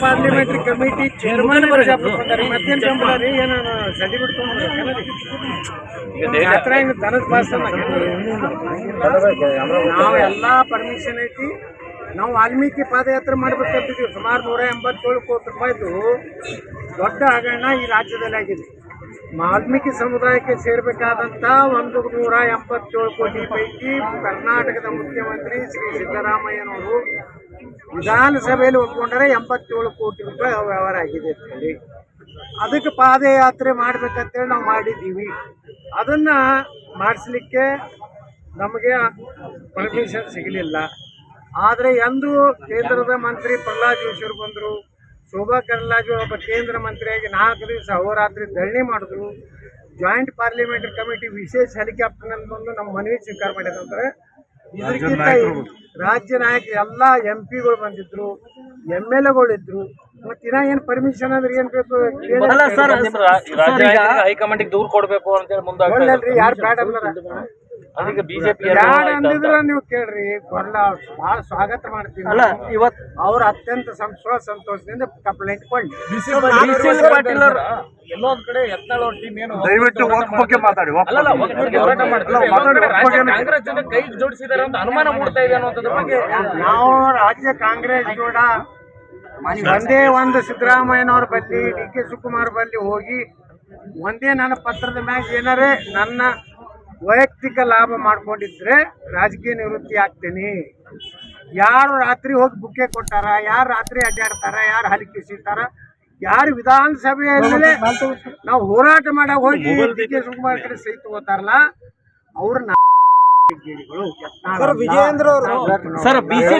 Parliamentary committee chairman ಬಂದಾರೆ ಮತ್ತೇನ್ ಬೆಂಬಲ ರೀ ಏನೋ ಸರ್ಟಿಫಿಕೇಟ್ ಮಾತ್ರ ಹಿಂಗ್ ದನದ ಪಾಸ್ ನಾವು ಎಲ್ಲಾ ಪರ್ಮಿಷನ್ ಐತಿ. ನಾವು ವಾಲ್ಮೀಕಿ ಪಾದಯಾತ್ರೆ ಮಾಡ್ಬೇಕಂತಿದ್ವಿ ಸುಮಾರು ನೂರ ಎಂಬತ್ತೇಳು ಕೋಟಿ ರೂಪಾಯಿದು ದೊಡ್ಡ ಹಗರಣ ಈ ರಾಜ್ಯದಲ್ಲಿ ಆಗಿದೆ ವಾಲ್ಮೀಕಿ ಸಮುದಾಯಕ್ಕೆ ಸೇರಬೇಕಾದಂಥ ಒಂದು ನೂರ ಎಂಬತ್ತೇಳು ಕೋಟಿ ಪೈಕಿ ಕರ್ನಾಟಕದ ಮುಖ್ಯಮಂತ್ರಿ ಶ್ರೀ ಸಿದ್ದರಾಮಯ್ಯನವರು ವಿಧಾನಸಭೆಯಲ್ಲಿ ಒಪ್ಕೊಂಡರೆ ಎಂಬತ್ತೇಳು ಕೋಟಿ ರೂಪಾಯಿ ವ್ಯವಹಾರ ಆಗಿದೆ ಅಂತ ಹೇಳಿ. ಅದಕ್ಕೆ ಪಾದಯಾತ್ರೆ ಮಾಡ್ಬೇಕಂತೇಳಿ ನಾವು ಮಾಡಿದ್ದೀವಿ. ಅದನ್ನ ಮಾಡಿಸ್ಲಿಕ್ಕೆ ನಮಗೆ ಪರ್ಮಿಷನ್ ಸಿಗಲಿಲ್ಲ. ಆದರೆ ಎಂದು ಕೇಂದ್ರದ ಮಂತ್ರಿ ಪ್ರಹ್ಲಾದ್ ಜೋಶಿಯವರು ಬಂದರು ಶೋಭಾ ಕರಂದ್ಲಾಜೆ ಒಬ್ಬ ಕೇಂದ್ರ ಮಂತ್ರಿಯಾಗಿ ನಾಲ್ಕು ದಿವಸ ಅಹೋರಾತ್ರಿ ಧರಣಿ ಮಾಡಿದ್ರು. ಜಾಯಿಂಟ್ ಪಾರ್ಲಿಮೆಂಟರಿ ಕಮಿಟಿ ವಿಶೇಷ ಹೆಲಿಕಾಪ್ಟರ್ ಬಂದು ನಮ್ಮ ಮನವಿ ಸ್ವೀಕಾರ ಮಾಡಿದಂತಾರೆ ಇದಕ್ಕಿಂತ ರಾಜ್ಯ ನಾಯಕ ಎಲ್ಲ ಎಂ ಪಿಗಳು ಬಂದಿದ್ರು ಎಂ ಎಲ್ ಎಗಳು ಇದ್ರು. ಮತ್ತೆ ಇನ್ನ ಏನ್ ಪರ್ಮಿಷನ್ ಅಂದ್ರೆ ಏನ್ ಬೇಕು? ಹೈಕಮಾಂಡ್ ದೂರ ಕೊಡ್ಬೇಕು ಅಂತ ಹೇಳಿ ಮುಂದೆ ಯಾರು ಬ್ಯಾಡ್ ಅಂದಾರ ಅದಕ್ಕೆ ಬಿಜೆಪಿ ಅಂದಿದ್ರ ನೀವು ಕೇಳ್ರಿ ಕೊಡ್ಲ ಬಹಳ ಸ್ವಾಗತ ಮಾಡ್ತೀವಿ ಅಲ್ಲ ಇವತ್ ಅವ್ರ ಅತ್ಯಂತ ಸಂತೋಷ ಸಂತೋಷದಿಂದ ಕಂಪ್ಲೇಂಟ್ ಕೊಂಡು ಪಾಟೀಲ್ ಅವ್ರು ಎಲ್ಲೋ ಒಂದ್ ಕಡೆ ಎತ್ತಾಳೋ ಟೀಮ್ ಏನು ದಯವಿಟ್ಟು ಬಗ್ಗೆ ಮಾತಾಡಿ. ಹೋರಾಟ ಕಾಂಗ್ರೆಸ್ ಕೈ ಅಂತ ಅನುಮಾನ ಮೂಡ್ತಾ ಇದೆ ಅನ್ನೋದ್ರ ಬಗ್ಗೆ ನಾವು ರಾಜ್ಯ ಕಾಂಗ್ರೆಸ್ ಕೂಡ ಒಂದೇ ಒಂದು ಸಿದ್ದರಾಮಯ್ಯನವ್ರ ಬಲ್ಲಿ ಡಿ ಕೆ ಶಿವಕುಮಾರ್ ಬಲ್ಲಿ ಹೋಗಿ ಒಂದೇ ನನ್ನ ಪತ್ರದ ಮ್ಯಾಗ ಏನಾರೇ ನನ್ನ ವೈಯಕ್ತಿಕ ಲಾಭ ಮಾಡ್ಕೊಂಡಿದ್ರೆ ರಾಜಕೀಯ ನಿವೃತ್ತಿ ಆಗ್ತೀನಿ. ಯಾರು ರಾತ್ರಿ ಹೋಗಿ ಬುಕ್ಕೆ ಕೊಟ್ಟಾರ ಯಾರು ರಾತ್ರಿ ಅಡ್ಡಾಡ್ತಾರ ಯಾರು ಹಲಿಕೆ ಸಿಗ್ತಾರ ಯಾರು ವಿಧಾನಸಭೆಯಲ್ಲಿ ನಾವು ಹೋರಾಟ ಮಾಡಕ್ ಹೋಗಿ ಡಿ ಕೆ ಶಿವಕುಮಾರ್ ಕಡೆ ಸಹಿ ತಗೋತಾರಲ್ಲ ಅವ್ರ ವಿಜಯೇಂದ್ರ ಅವರು ಸರ್ ಬಿಸಿ